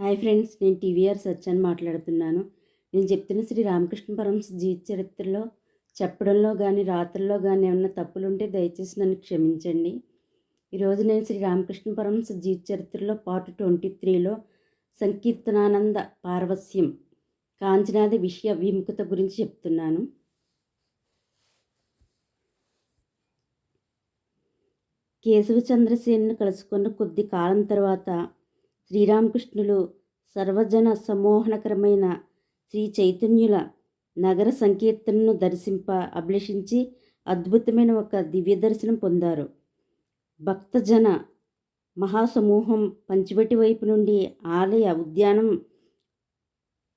Hi friends నేను TVR సత్యాన్ని మాట్లాడుతున్నాను. నేను చెప్తున్న శ్రీ రామకృష్ణ పరమస్ జీవిత చరిత్రలో చెప్పడంలో కానీ రాత్రుల్లో కానీ ఏమన్నా తప్పులు ఉంటే దయచేసి నన్ను క్షమించండి. ఈరోజు నేను శ్రీ రామకృష్ణ పరమస్ జీవిత చరిత్రలో పార్ట్ ట్వంటీ త్రీలో సంకీర్తనానంద పార్వస్యం కాంచనాది విషయ విముఖత గురించి చెప్తున్నాను. కేశవచంద్రసేన్ను కలుసుకున్న కొద్ది కాలం తర్వాత శ్రీరామకృష్ణులు సర్వజన సమ్మోహనకరమైన శ్రీ చైతన్యుల నగర సంకీర్తనను దర్శింప అభిలషించి అద్భుతమైన ఒక దివ్య దర్శనం పొందారు. భక్తజన మహాసమూహం పంచివటి వైపు నుండి ఆలయ ఉద్యానం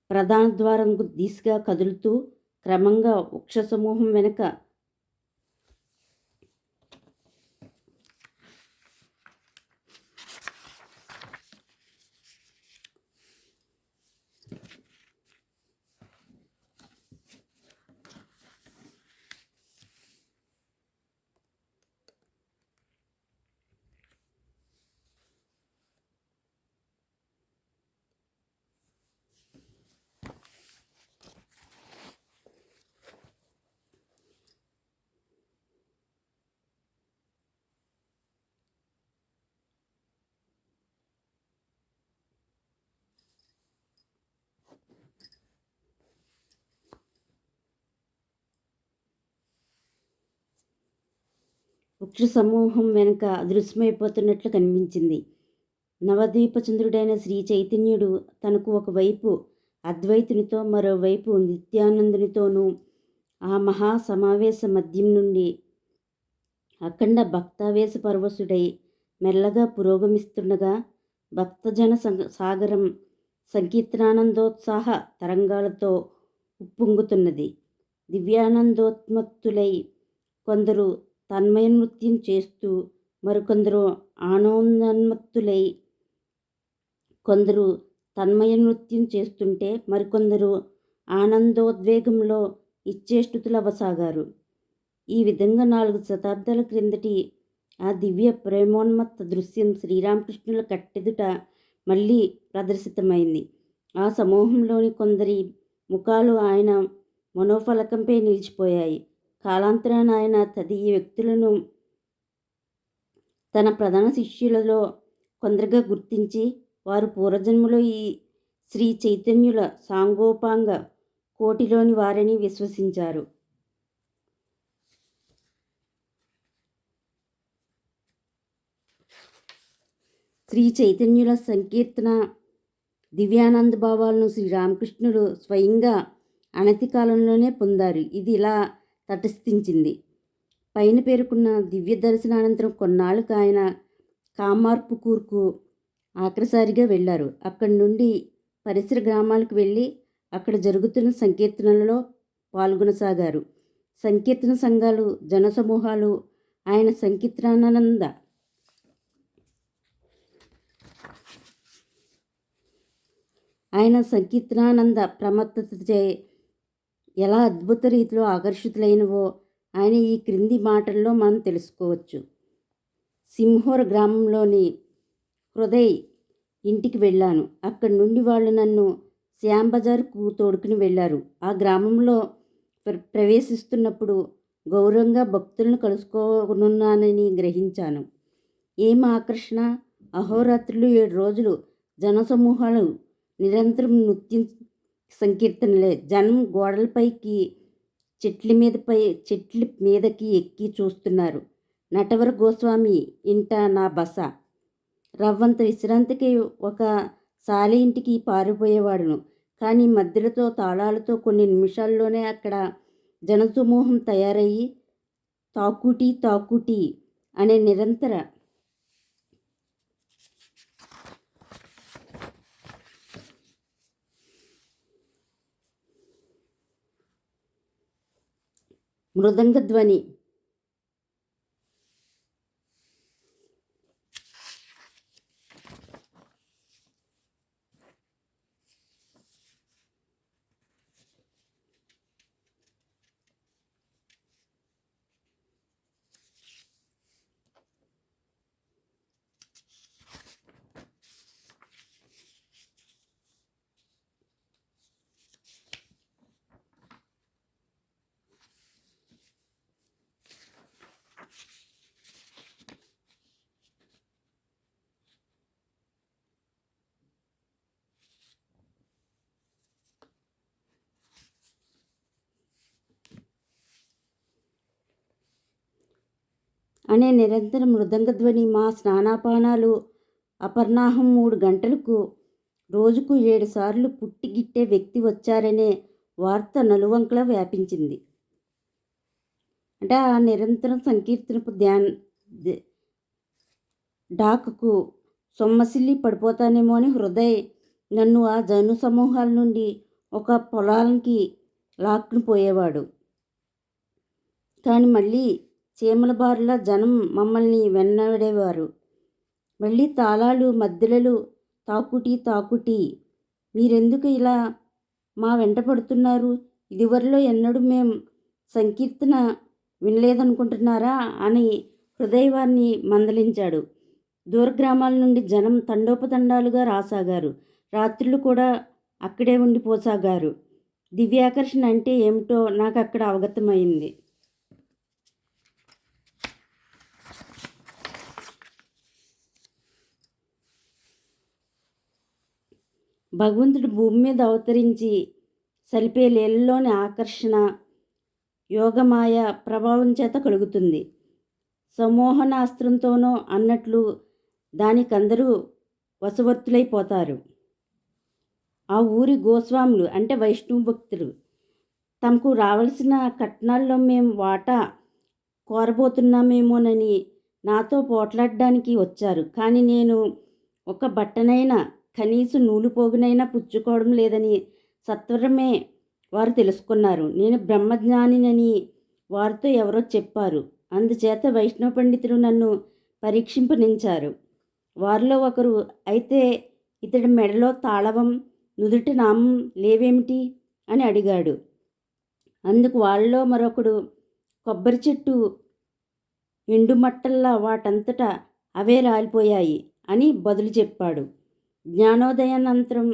ప్రధాన ద్వారం దిశగా కదులుతూ క్రమంగా వృక్ష సమూహం వెనుక వృక్ష సమూహం వెనుక అదృశ్యమైపోతున్నట్లు కనిపించింది. నవద్వీపచంద్రుడైన శ్రీ చైతన్యుడు తనకు ఒకవైపు అద్వైతునితో మరోవైపు నిత్యానందునితోనూ ఆ మహా సమావేశ మధ్యం నుండి అఖండ భక్తావేశ పరవశుడై మెల్లగా పురోగమిస్తుండగా భక్తజన సాగరం సంకీర్తనానందోత్సాహ తరంగాలతో ఉప్పొంగుతున్నది. దివ్యానందోత్మత్తులై కొందరు తన్మయ నృత్యం చేస్తూ మరికొందరు ఆనందోన్మత్తులై కొందరు తన్మయ నృత్యం చేస్తుంటే మరికొందరు ఆనందోద్వేగంలో ఇచ్చేష్టుతులవ్వసాగారు ఈ విధంగా నాలుగు శతాబ్దాల క్రిందటి ఆ దివ్య ప్రేమోన్మత్త దృశ్యం శ్రీరామకృష్ణుల కట్టెదుట మళ్ళీ ప్రదర్శితమైంది. ఆ సమూహంలోని కొందరి ముఖాలు ఆయన మనోఫలకంపై నిలిచిపోయాయి. కాలాంతరాన ఆయన తదియ వ్యక్తులను తన ప్రధాన శిష్యులలో కొందరుగా గుర్తించి వారు పూర్వజన్మలో ఈ శ్రీ చైతన్యుల సాంగోపాంగ కోటిలోని వారని విశ్వసించారు. శ్రీ చైతన్యుల సంకీర్తన దివ్యానంద భావాలను శ్రీరామకృష్ణుడు స్వయంగా అనతి కాలంలోనే పొందారు. ఇది ఇలా తటస్థించింది. పైన పేర్కొన్న దివ్య దర్శనానంతరం కొన్నాళ్ళకు ఆయన కామార్పుకూర్కు ఆఖరిసారిగా వెళ్ళారు. అక్కడి నుండి పరిసర గ్రామాలకు వెళ్ళి అక్కడ జరుగుతున్న సంకీర్తనలలో పాల్గొనసాగారు. సంకీర్తన సంఘాలు జనసమూహాలు ఆయన సంకీర్తనానంద ఆయన సంకీర్తనానంద ప్రమత్తతచే ఎలా అద్భుత రీతిలో ఆకర్షితులైనవో ఆయన ఈ క్రింది మాటల్లో మనం తెలుసుకోవచ్చు. సింహోర్ గ్రామంలోని హృదయ్ ఇంటికి వెళ్ళాను. అక్కడి నుండి వాళ్ళు నన్ను శ్యామ్ బజార్కు తోడుకుని వెళ్ళారు. ఆ గ్రామంలో ప్రవేశిస్తున్నప్పుడు గౌరవంగా భక్తులను కలుసుకోనున్నానని గ్రహించాను. ఏం ఆకర్షణ? అహోరాత్రులు ఏడు రోజులు జనసమూహాలు నిరంతరం నృత్యం సంకీర్తనలే. జనం గోడలపైకి చెట్ల మీదపై చెట్ల మీదకి ఎక్కి చూస్తున్నారు. నటవర గోస్వామి ఇంట నా బస. రవ్వంత విశ్రాంతికి ఒక సాలి ఇంటికి పారిపోయేవాడును. కానీ మధ్యలతో తాళాలతో కొన్ని నిమిషాల్లోనే అక్కడ జనసమూహం తయారయ్యి తాకుటి తాకుటి అనే నిరంతర ಮೃದಂಗ ಧ್ವನಿ. అనే నిరంతర మృదంగధ్వని మా స్నానాపానాలు అపర్ణాహం మూడు గంటలకు రోజుకు ఏడు సార్లు పుట్టిగిట్టే వ్యక్తి వచ్చారనే వార్త నలువంకలా వ్యాపించింది. అంటే ఆ నిరంతరం సంకీర్తనపు ధ్యాన్ డాక్కు సొమ్మసిల్లి పడిపోతానేమో అని హృదయ్ నన్ను ఆ జను సమూహాల నుండి ఒక పొలానికి లాక్కుని పోయేవాడు. కానీ మళ్ళీ చీమల బారుల జనం మమ్మల్ని వెన్నవిడేవారు మళ్ళీ తాళాలు మధ్యలలు తాకుటి తాకుటి. మీరెందుకు ఇలా మా వెంట పడుతున్నారు? ఇదివరలో ఎన్నడూ మేం సంకీర్తన వినలేదనుకుంటున్నారా? అని హృదయవాన్ని మందలించాడు. దూరగ్రామాల నుండి జనం తండోపతండాలుగా రాసాగారు. రాత్రులు కూడా అక్కడే ఉండిపోసాగారు. దివ్యాకర్షణ అంటే ఏమిటో నాకు అక్కడ అవగతమైంది. భగవంతుడు భూమి మీద అవతరించి సలిపే లీలలోని ఆకర్షణ యోగమాయ ప్రభావం చేత కలుగుతుంది. సమోహనాస్త్రంతోనో అన్నట్లు దానికందరూ వశవర్తులైపోతారు. ఆ ఊరి గోస్వాములు అంటే వైష్ణవ భక్తులు. తమకు రావలసిన కట్నాల్లో మేము వాటా కోరబోతున్నామేమోనని నాతో పోట్లాడడానికి వచ్చారు. కానీ నేను ఒక బట్టనైనా కనీసం నూలు పోగునైనా పుచ్చుకోవడం లేదని సత్వరమే వారు తెలుసుకున్నారు. నేను బ్రహ్మజ్ఞానినని వారితో ఎవరో చెప్పారు. అందుచేత వైష్ణవ పండితులు నన్ను పరీక్షింపనించారు వారిలో ఒకరు అయితే ఇతడి మెడలో తాళవం నుదుటి నామం లేవేమిటి? అని అడిగాడు. అందుకు వాళ్ళలో మరొకడు కొబ్బరి చెట్టు ఎండుమట్టల్లా వాటంతటా అవే రాలిపోయాయి అని బదులు చెప్పాడు. జ్ఞానోదయానంతరం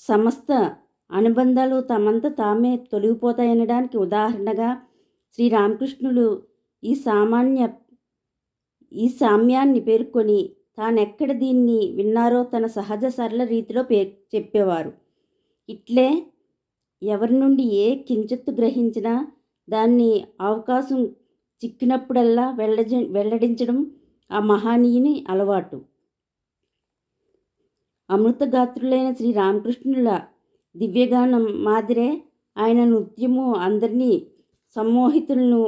సమస్త అనుబంధాలు తమంత తామే తొలగిపోతాయనడానికి ఉదాహరణగా శ్రీరామకృష్ణులు ఈ సామాన్య ఈ సామ్యాన్ని పేర్కొని తానెక్కడ దీన్ని విన్నారో తన సహజ సరళ రీతిలో పే చెప్పేవారు. ఇట్లే ఎవరి నుండి ఏ కించెత్తు గ్రహించినా దాన్ని అవకాశం చిక్కినప్పుడల్లా వెళ్ళజ వెల్లడించడం ఆ మహానీయుని అలవాటు. అమృతగాత్రులైన శ్రీ రామకృష్ణుల దివ్యగానం మాదిరే ఆయన నృత్యము అందరినీ సమ్మోహితులను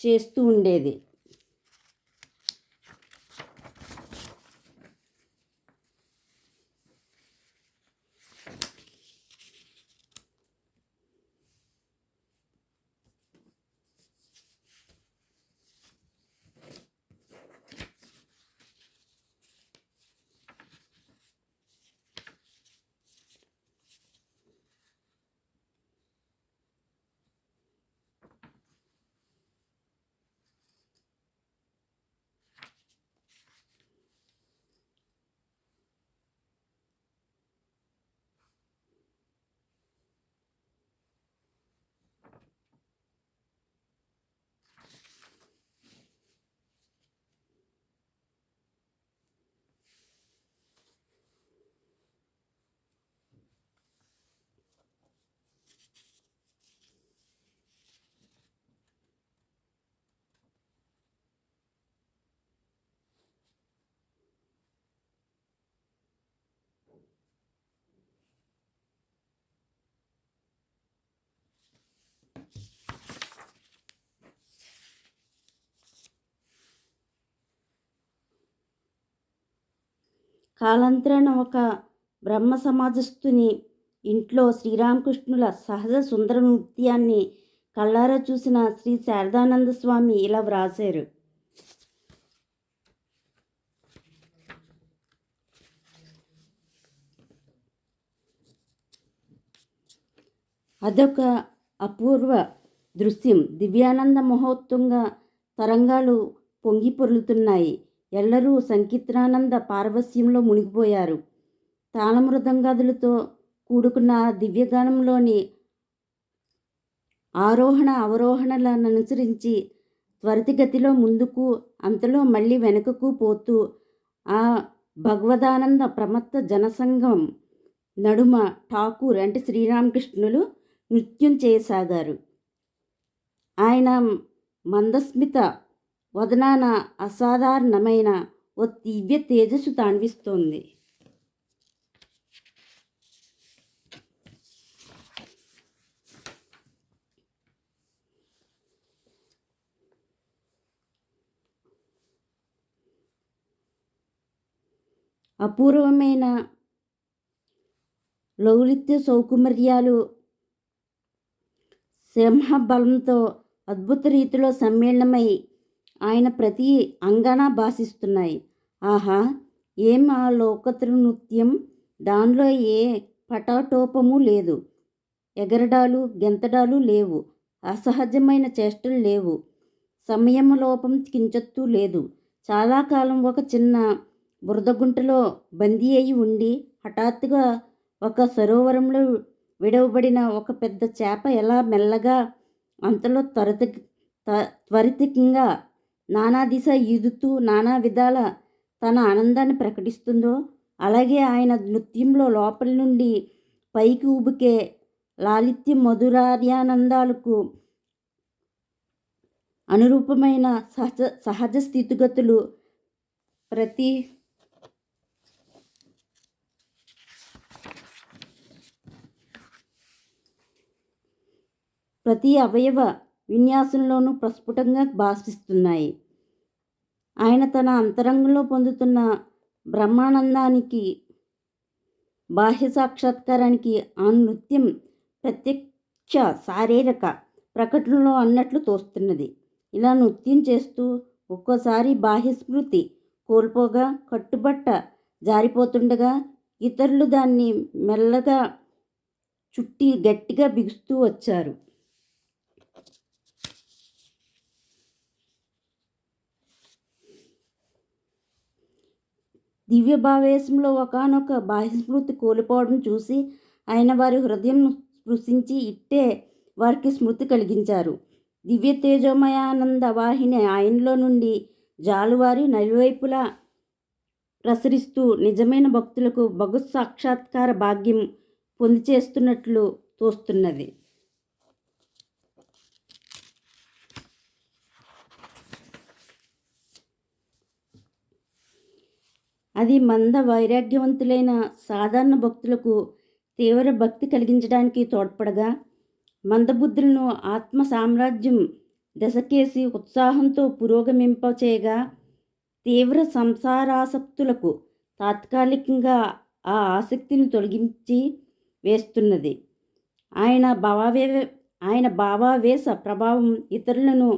చేస్తూ ఉండేది. కాలాంతరాన ఒక బ్రహ్మ సమాజస్థుని ఇంట్లో శ్రీరామకృష్ణుల సహజ సుందర నృత్యాన్ని కళ్ళారా చూసిన శ్రీ శారదానంద స్వామి ఇలా వ్రాసారు అదొక అపూర్వ దృశ్యం. దివ్యానంద మహోత్వంగా తరంగాలు పొంగి పొరులుతున్నాయి. ఎల్లరూ సంకీర్తనానంద పారవస్యంలో మునిగిపోయారు. తాళమృదంగాదులతో కూడుకున్న దివ్యగానంలోని ఆరోహణ అవరోహణలను అనుసరించి త్వరితగతిలో ముందుకు అంతలో మళ్ళీ వెనుకకు పోతూ ఆ భగవదానంద ప్రమత్త జనసంఘం నడుమ ఠాకూర్ అంటే శ్రీరామకృష్ణులు నృత్యం చేయసాగారు. ఆయన మందస్మిత వదనాన అసాధారణమైన ఓ దివ్య తేజస్సు తాండిస్తోంది అపూర్వమైన లౌలిత్య సౌకుమర్యాలు సింహబలంతో అద్భుత రీతిలో సమ్మేళనమై ఆయన ప్రతి అంగన భాషిస్తున్నాయి. ఆహా! ఏం ఆ లోకతృ నృత్యం దానిలో ఏ పటాటోపము లేదు. ఎగరడాలు గెంతడాలు లేవు. అసహజమైన చేష్టలు లేవు. సమయం లోపం కించత్తు లేదు. చాలా కాలం ఒక చిన్న బురదగుంటలో బందీ అయి ఉండి హఠాత్తుగా ఒక సరోవరంలో విడవబడిన ఒక పెద్ద చేప ఎలా మెల్లగా అంతలో త్వరిత త్వరితంగా నానా దిశ ఈదుతూ నానా విధాల తన ఆనందాన్ని ప్రకటిస్తుందో అలాగే ఆయన నృత్యంలో లోపలి నుండి పైకి ఊబికే లాలిత్య మధురార్యానందాలకు అనురూపమైన సహజ సహజ స్థితిగతులు ప్రతి ప్రతి అవయవ విన్యాసంలోనూ ప్రస్ఫుటంగా భాషిస్తున్నాయి. ఆయన తన అంతరంగంలో పొందుతున్న బ్రహ్మానందానికి బాహ్య సాక్షాత్కారానికి ఆ నృత్యం ప్రత్యక్ష శారీరక ప్రకటనలో అన్నట్లు తోస్తున్నది. ఇలా నృత్యం చేస్తూ ఒక్కోసారి బాహ్య స్మృతి కోల్పోగా కట్టుబట్ట జారిపోతుండగా ఇతరులు దాన్ని మెల్లగా చుట్టి గట్టిగా బిగుస్తూ వచ్చారు. దివ్య భావేశంలో ఒకనొక బాహ్యస్మృతి కోల్పోవడం చూసి ఆయన వారి హృదయం స్పృశించి ఇట్టే వారికి స్మృతి కలిగించారు. దివ్య తేజోమయానంద వాహిని ఆయనలో నుండి జాలువారి నలువైపులా ప్రసరిస్తూ నిజమైన భక్తులకు భగవత్ సాక్షాత్కార భాగ్యం పొంది చేస్తున్నట్లు తోస్తున్నది. అది మంద వైరాగ్యవంతులైన సాధారణ భక్తులకు తీవ్ర భక్తి కలిగించడానికి తోడ్పడగా మందబుద్ధులను ఆత్మ సామ్రాజ్యం దశకేసి ఉత్సాహంతో పురోగమింపచేయగా తీవ్ర సంసారాసక్తులకు తాత్కాలికంగా ఆ ఆసక్తిని తొలగించి వేస్తున్నది. ఆయన భావావే ఆయన భావావేశ ప్రభావం ఇతరులను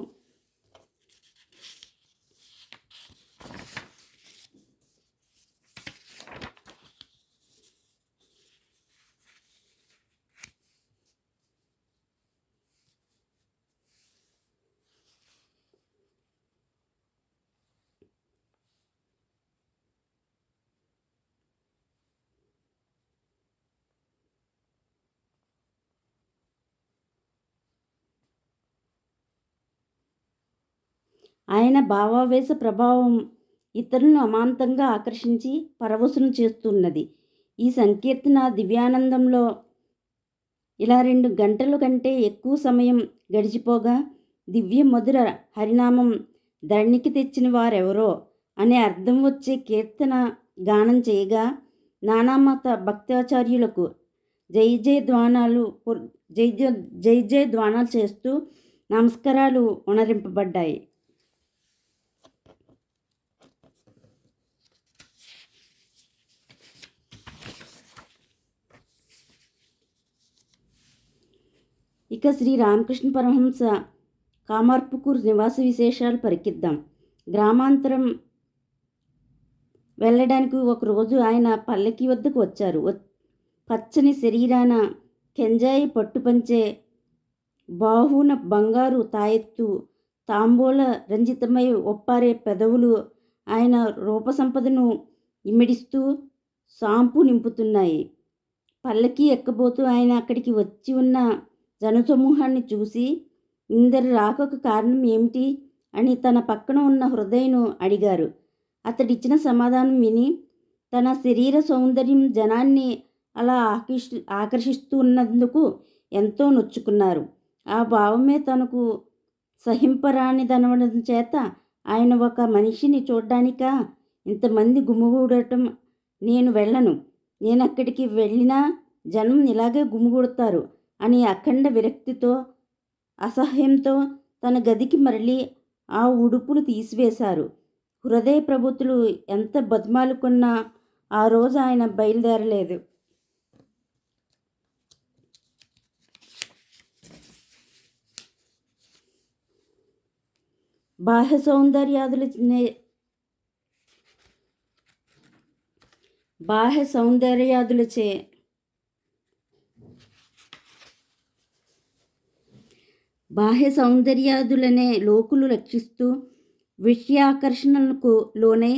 ఆయన భావావేశ ప్రభావం ఇతరులను అమాంతంగా ఆకర్షించి పరవశును చేస్తున్నది. ఈ సంకీర్తన దివ్యానందంలో ఇలా రెండు గంటల కంటే ఎక్కువ సమయం గడిచిపోగా దివ్య మధుర హరినామం ధరణికి తెచ్చిన వారెవరో అనే అర్థం వచ్చే కీర్తన గానం చేయగా నానామత భక్తాచార్యులకు జై జయ ద్వానాలు జై జై జయ ద్వానాలు చేస్తూ నమస్కారాలు ఉణరింపబడ్డాయి. ఇక శ్రీ రామకృష్ణ పరమహంస కామార్పుకూర్ నివాస విశేషాలు పరికిద్దాం. గ్రామాంతరం వెళ్ళడానికి ఒకరోజు ఆయన పల్లకి వద్దకు వచ్చారు. పచ్చని శరీరాన కెంజాయి పట్టుపంచే బాహున బంగారు తాయెత్తు తాంబూల రంజితమై ఒప్పారే పెదవులు ఆయన రూపసంపదను ఇమిడిస్తూ సాంపు నింపుతున్నాయి. పల్లకి ఎక్కబోతూ ఆయన అక్కడికి వచ్చి ఉన్న జనసమూహాన్ని చూసి ఇందరి రాకకు కారణం ఏమిటి అని తన పక్కన ఉన్న హృదయను అడిగారు. అతడిచ్చిన సమాధానం విని తన శరీర సౌందర్యం జనాన్ని అలా ఆకర్షి ఆకర్షిస్తున్నందుకు ఎంతో నొచ్చుకున్నారు. ఆ భావమే తనకు సహింపరానిదనవడం చేత ఆయన ఒక మనిషిని చూడ్డానిక ఇంతమంది గుమిగూడటం నేను వెళ్ళను. నేను అక్కడికి వెళ్ళినా జనం ఇలాగే గుమిగూడతారు. అని అఖండ విరక్తితో అసహ్యంతో తన గదికి మరలి ఆ ఉడుపులు తీసివేశారు. హృదయ ప్రభుత్వులు ఎంత బతిమాలుకున్నా ఆ రోజు ఆయన బయలుదేరలేదు. బాహ్య సౌందర్యాదులు బాహ్య సౌందర్యాదులచే బాహ్య సౌందర్యాదులనే లోకులు రక్షిస్తూ విషయాకర్షణలకు లోనే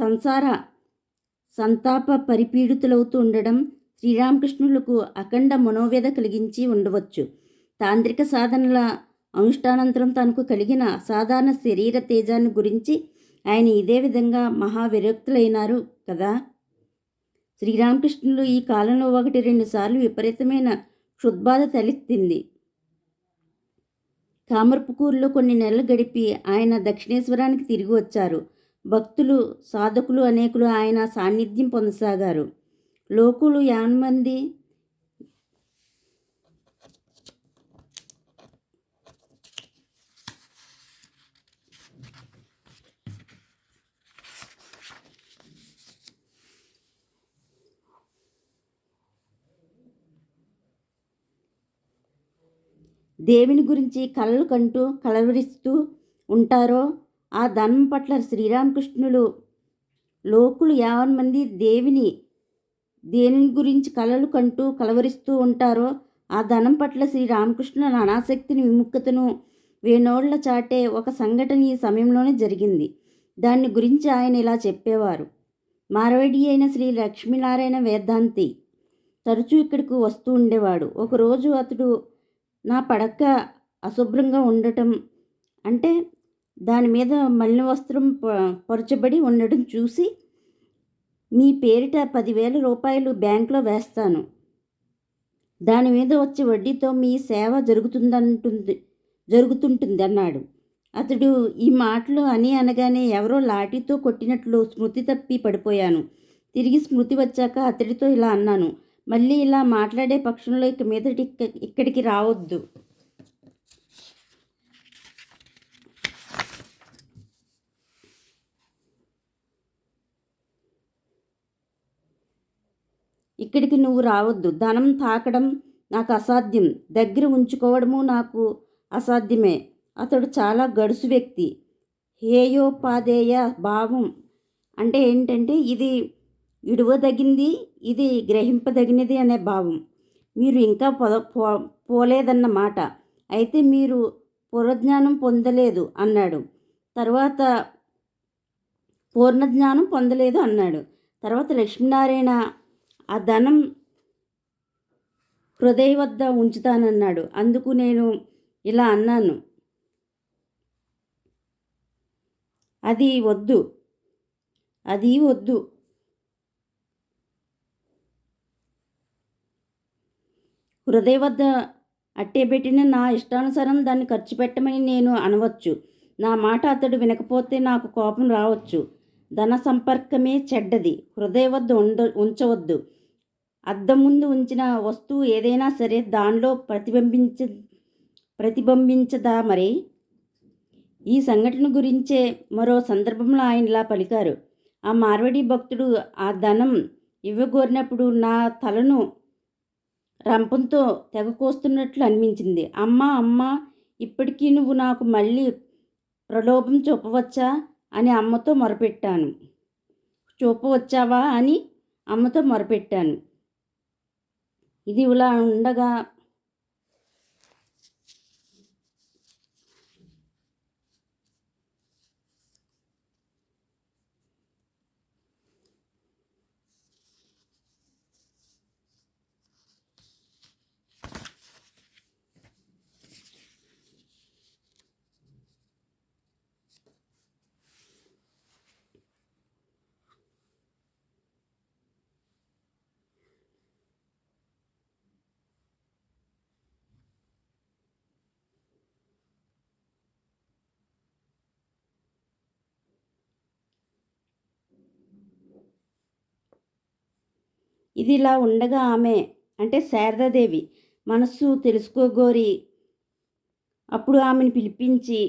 సంసార సంతాప పరిపీడితులవుతూ ఉండడం శ్రీరామకృష్ణులకు అఖండ మనోవేద కలిగించి ఉండవచ్చు. తాంత్రిక సాధనల అనుష్ఠానంతరం తనకు కలిగిన అసాధారణ శరీర తేజాన్ని గురించి ఆయన ఇదే విధంగా మహావిరక్తులైనారు కదా. శ్రీరామకృష్ణులు ఈ కాలంలో ఒకటి రెండు సార్లు విపరీతమైన క్షుద్బాధ తలెత్తింది. కామర్పుకూరులో కొన్ని నెలలు గడిపి ఆయన దక్షిణేశ్వరానికి తిరిగి వచ్చారు. భక్తులు సాధకులు అనేకులు ఆయన సాన్నిధ్యం పొందసాగారు. లోకులు యానమంది దేవుని గురించి కలలు కంటూ కలవరిస్తూ ఉంటారో ఆ ధనం పట్ల శ్రీరామకృష్ణులు లోకులు యావన్ మంది దేవిని దేనిని గురించి కలలు కంటూ కలవరిస్తూ ఉంటారో ఆ ధనం పట్ల శ్రీరామకృష్ణుల అనాసక్తిని విముక్తను వేణోళ్ళ చాటే ఒక సంఘటన ఈ సమయంలోనే జరిగింది. దాన్ని గురించి ఆయన ఇలా చెప్పేవారు. మారవడి అయిన శ్రీ లక్ష్మీనారాయణ వేదాంతి తరచూ ఇక్కడికి వస్తూ ఉండేవాడు. ఒకరోజు అతడు నా పడక అశుభ్రంగా ఉండటం అంటే దాని మీద మలిన వస్త్రం పరచబడి ఉండడం చూసి మీ పేరిట పదివేల రూపాయలు బ్యాంకులో వేస్తాను. దాని మీద వచ్చే వడ్డీతో మీ సేవ జరుగుతుందంటుంది జరుగుతుంటుంది అన్నాడు. అతడు ఈ మాటలు అని అనగానే ఎవరో లాఠీతో కొట్టినట్లు స్మృతి తప్పి పడిపోయాను. తిరిగి స్మృతి వచ్చాక అతడితో ఇలా అన్నాను. మళ్ళీ ఇలా మాట్లాడే పక్షంలో ఇక మీదటి ఇక్కడికి రావద్దు. ఇక్కడికి నువ్వు రావద్దు. ధనం తాకడం నాకు అసాధ్యం. దగ్గర ఉంచుకోవడము నాకు అసాధ్యమే. అతడు చాలా గడుసు వ్యక్తి. హేయోపాదేయ భావం అంటే ఏంటంటే ఇది ఇడువదగింది ఇది గ్రహింపదగినది అనే భావం. మీరు ఇంకా పొద పో పోలేదన్నమాట అయితే మీరు పూర్వజ్ఞానం పొందలేదు అన్నాడు. తర్వాత పూర్ణజ్ఞానం పొందలేదు అన్నాడు. తర్వాత లక్ష్మీనారాయణ ఆ ధనం హృదయ వద్ద ఉంచుతానన్నాడు. అందుకు నేను ఇలా అన్నాను. అది వద్దు. అది వద్దు. హృదయ వద్ద అట్టే పెట్టిన నా ఇష్టానుసారం దాన్ని ఖర్చు పెట్టమని నేను అనవచ్చు. నా మాట అతడు వినకపోతే నాకు కోపం రావచ్చు. ధన సంపర్కమే చెడ్డది. హృదయ వద్ద ఉండ ఉంచవద్దు. అద్దం ముందు ఉంచిన వస్తువు ఏదైనా సరే దానిలో ప్రతిబింబించ ప్రతిబింబించదా మరి? ఈ సంఘటన గురించే మరో సందర్భంలో ఆయన ఇలా పలికారు. ఆ మార్వడి భక్తుడు ఆ ధనం ఇవ్వగోరినప్పుడు నా తలను రంపంతో తెగ కోస్తున్నట్లు అనిపించింది. అమ్మ అమ్మ ఇప్పటికీ నువ్వు నాకు మళ్ళీ ప్రలోభం చూపవచ్చా? అని అమ్మతో మొరపెట్టాను. చూపవచ్చావా? అని అమ్మతో మొరపెట్టాను. ఇది ఇలా ఉండగా ఇది ఇలా ఉండగా ఆమె అంటే శారదాదేవి మనస్సు తెలుసుకోగోరి అప్పుడు ఆమెను పిలిపించి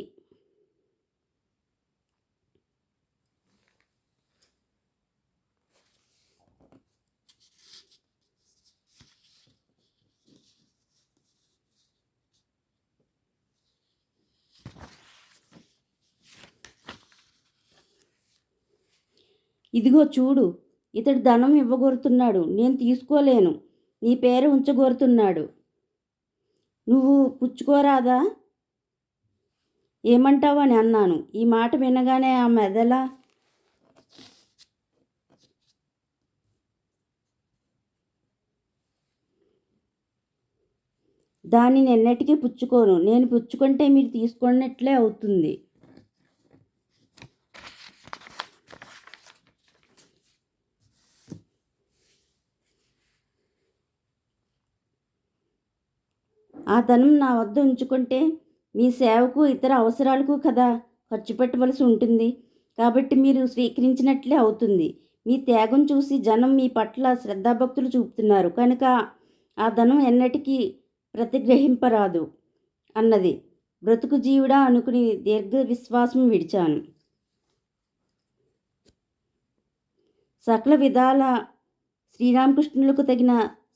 ఇదిగో చూడు ఇతడు ధనం ఇవ్వగోరుతున్నాడు నేను తీసుకోలేను నీ పేరు ఉంచగోరుతున్నాడు. నువ్వు పుచ్చుకోరాదా? ఏమంటావు అని అన్నాను. ఈ మాట వినగానే ఆ మెదల దానిని ఎన్నటికీ పుచ్చుకోను. నేను పుచ్చుకుంటే మీరు తీసుకున్నట్లే అవుతుంది. ఆ ధనం నా వద్ద ఉంచుకుంటే మీ సేవకు ఇతర అవసరాలకు కదా ఖర్చు పెట్టవలసి ఉంటుంది. కాబట్టి మీరు స్వీకరించినట్లే అవుతుంది. మీ త్యాగం చూసి జనం మీ పట్ల శ్రద్ధాభక్తులు చూపుతున్నారు. కనుక ఆ ధనం ఎన్నటికీ ప్రతిగ్రహింపరాదు అన్నది. బ్రతుకు జీవుడా అనుకుని దీర్ఘ విశ్వాసం విడిచాను. సకల విధాల శ్రీరామకృష్ణులకు తగిన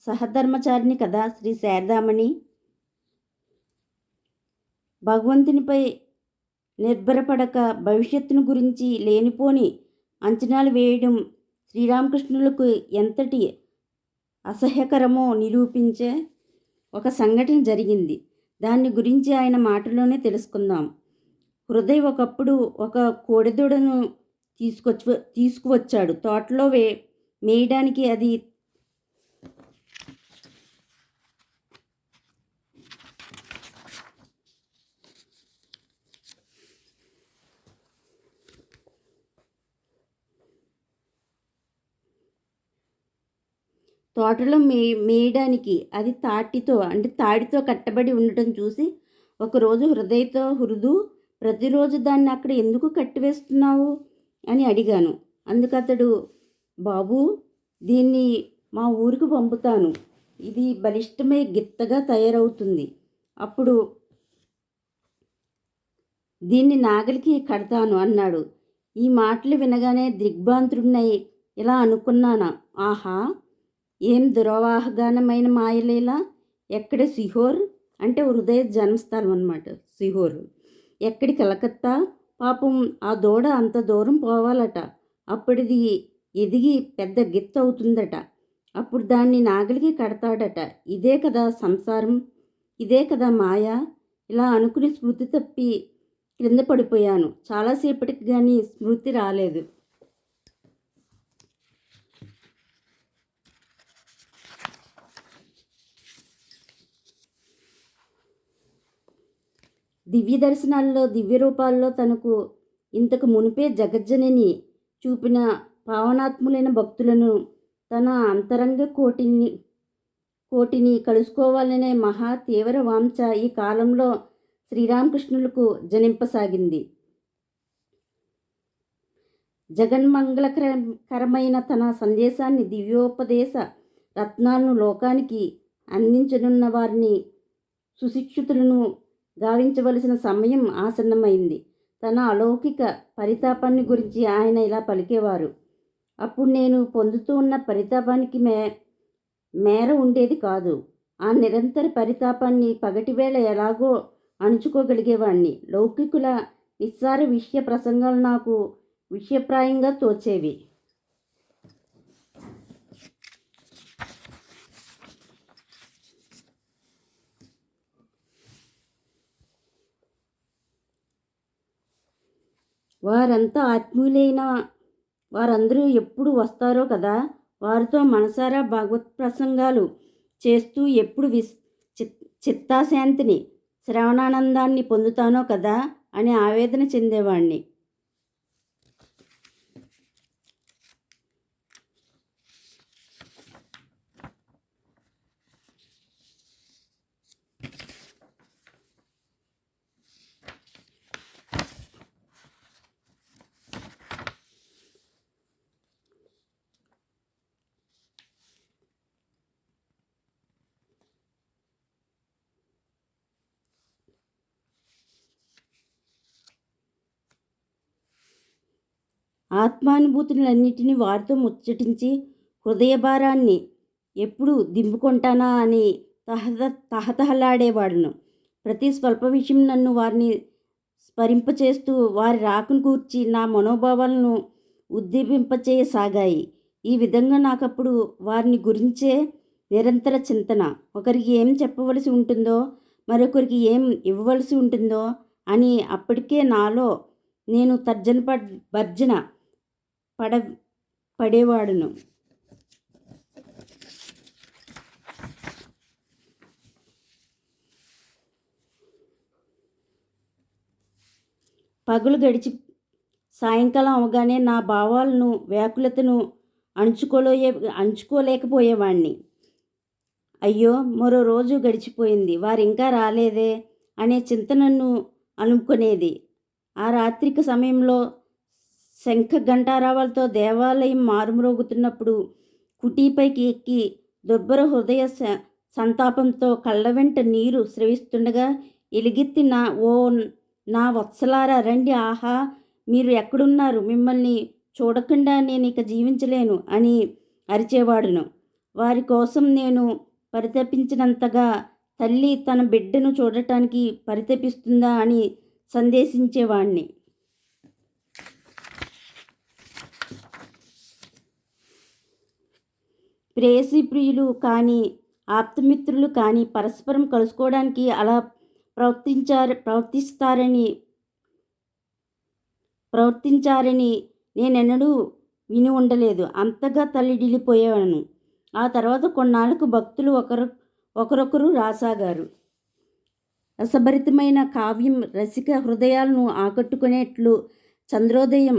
సహధర్మచారిని కదా శ్రీ శారదామణి. భగవంతునిపై నిర్భరపడక భవిష్యత్తును గురించి లేనిపోని అంచనాలు వేయడం శ్రీరామకృష్ణులకు ఎంతటి అసహ్యకరమో నిరూపించే ఒక సంఘటన జరిగింది. దాని గురించి ఆయన మాటలోనే తెలుసుకుందాం. హృదయ్ ఒకప్పుడు ఒక కోడెదూడను తీసుకొచ్చి తీసుకువచ్చాడు. తోటలో వే మేయడానికి అది తోటలో మే మేయడానికి అది తాటితో అంటే తాడితో కట్టబడి ఉండటం చూసి ఒకరోజు హృదయతో హృదు ప్రతిరోజు దాన్ని అక్కడ ఎందుకు కట్టివేస్తున్నావు? అని అడిగాను. అందుకు అతడు బాబు దీన్ని మా ఊరికి పంపుతాను. ఇది బలిష్టమై గిత్తగా తయారవుతుంది. అప్పుడు దీన్ని నాగలికి కడతాను అన్నాడు. ఈ మాటలు వినగానే దిగ్భ్రాంతుడినై ఇలా అనుకున్నానా? ఆహా! ఏం దురవాహగానమైన మాయలేలా? ఎక్కడ సిహోర్? అంటే హృదయ జన్మస్థలం అనమాట సిహోర్. ఎక్కడి కలకత్తా? పాపం ఆ దూడ అంత దూరం పోవాలట. అప్పుడిది ఎదిగి పెద్ద గిత్త అవుతుందట. అప్పుడు దాన్ని నాగలికి కడతాడట. ఇదే కదా సంసారం? ఇదే కదా మాయ? ఇలా అనుకుని స్మృతి తప్పి క్రింద పడిపోయాను. చాలాసేపటికి కానీ స్మృతి రాలేదు. దివ్య దర్శనాల్లో దివ్య రూపాల్లో తనకు ఇంతకు మునిపే జగజ్జనని చూపిన పావనాత్ములైన భక్తులను తన అంతరంగ కోటిని కోటిని కలుసుకోవాలనే మహా తీవ్ర వాంఛ ఈ కాలంలో శ్రీరామకృష్ణులకు జనింపసాగింది. జగన్మంగళకరమైన తన సందేశాన్ని దివ్యోపదేశ రత్నాలను లోకానికి అందించనున్న వారిని సుశిక్షితులను గావించవలసిన సమయం ఆసన్నమైంది. తన అలౌకిక పరితాపాన్ని గురించి ఆయన ఇలా పలికేవారు. అప్పుడు నేను పొందుతూ ఉన్న పరితాపానికి మే మేర ఉండేది కాదు. ఆ నిరంతర పరితాపాన్ని పగటివేళ ఎలాగో అణుచుకోగలిగేవాణ్ణి. లౌకికుల నిస్సార విషయ ప్రసంగాలు నాకు విషయప్రాయంగా తోచేవి. వారంతా ఆత్మీయులైన వారందరూ ఎప్పుడు వస్తారో కదా? వారితో మనసారా భగవత్ ప్రసంగాలు చేస్తూ ఎప్పుడు విస్ చిత్తాశాంతిని శ్రవణానందాన్ని పొందుతానో కదా? అని ఆవేదన చెందేవాణ్ణి. ఆత్మానుభూతులన్నిటినీ వారితో ముచ్చటించి హృదయ భారాన్ని ఎప్పుడు దింపుకుంటానా అని తహత తహతహలాడేవాడును. ప్రతి స్వల్ప విషయం నన్ను వారిని స్మరింపచేస్తూ వారి రాకును కూర్చి నా మనోభావాలను ఉద్దీపింపచేయసాగాయి. ఈ విధంగా నాకప్పుడు వారిని గురించే నిరంతర చింతన. ఒకరికి ఏం చెప్పవలసి ఉంటుందో మరొకరికి ఏం ఇవ్వవలసి ఉంటుందో అని అప్పటికే నాలో నేను తర్జన భర్జన పడ పడేవాడును. పగులు గడిచి సాయంకాలం అవగానే నా భావాలను వ్యాకులతను అణుచుకోలే అణుచుకోలేకపోయేవాడిని అయ్యో మరో రోజు గడిచిపోయింది. వారు ఇంకా రాలేదే అనే చింతనను అనుకునేది ఆ రాత్రిక సమయంలో శంఖ గంటారావాలతో దేవాలయం మారుమ్రోగుతున్నప్పుడు కుటీపైకి ఎక్కి దుర్భర హృదయ సంతాపంతో కళ్ళ వెంట నీరు స్రవిస్తుండగా ఎలుగెత్తి నా ఓ నా వత్సలారా రండి ఆహా మీరు ఎక్కడున్నారు? మిమ్మల్ని చూడకుండా నేను ఇక జీవించలేను అని అరిచేవాడును. వారి కోసం నేను పరితపించినంతగా తల్లి తన బిడ్డను చూడటానికి పరితపిస్తుందా అని సందేశించేవాణ్ణి. ప్రేయసి ప్రియులు కానీ ఆప్తమిత్రులు కానీ పరస్పరం కలుసుకోవడానికి అలా ప్రవర్తించారు ప్రవర్తిస్తారని ప్రవర్తించారని నేనెన్నడూ విని ఉండలేదు. అంతగా తల్లిడిల్లిపోయేవాను ఆ తర్వాత కొన్నాళ్ళకు భక్తులు ఒకరు ఒకరొకరు రాసాగారు. రసభరితమైన కావ్యం రసిక హృదయాలను ఆకట్టుకునేట్లు చంద్రోదయం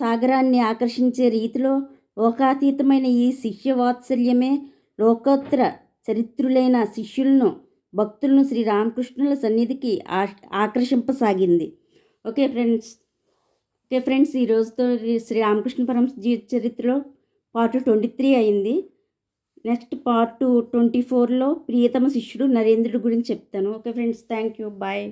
సాగరాన్ని ఆకర్షించే రీతిలో లోకాతీతమైన ఈ శిష్య వాత్సల్యమే లోకోత్తర చరిత్రులైన శిష్యులను భక్తులను శ్రీ రామకృష్ణుల సన్నిధికి ఆకర్షింపసాగింది. Okay friends. ఓకే ఫ్రెండ్స్ ఈరోజుతో శ్రీ రామకృష్ణ పరమస్ జీవిత చరిత్రలో పార్ట్ ట్వంటీ త్రీ అయింది. నెక్స్ట్ పార్ట్ ట్వంటీ ఫోర్లో ప్రియతమ శిష్యుడు నరేంద్రుడి గురించి చెప్తాను. Okay friends thank you. Bye.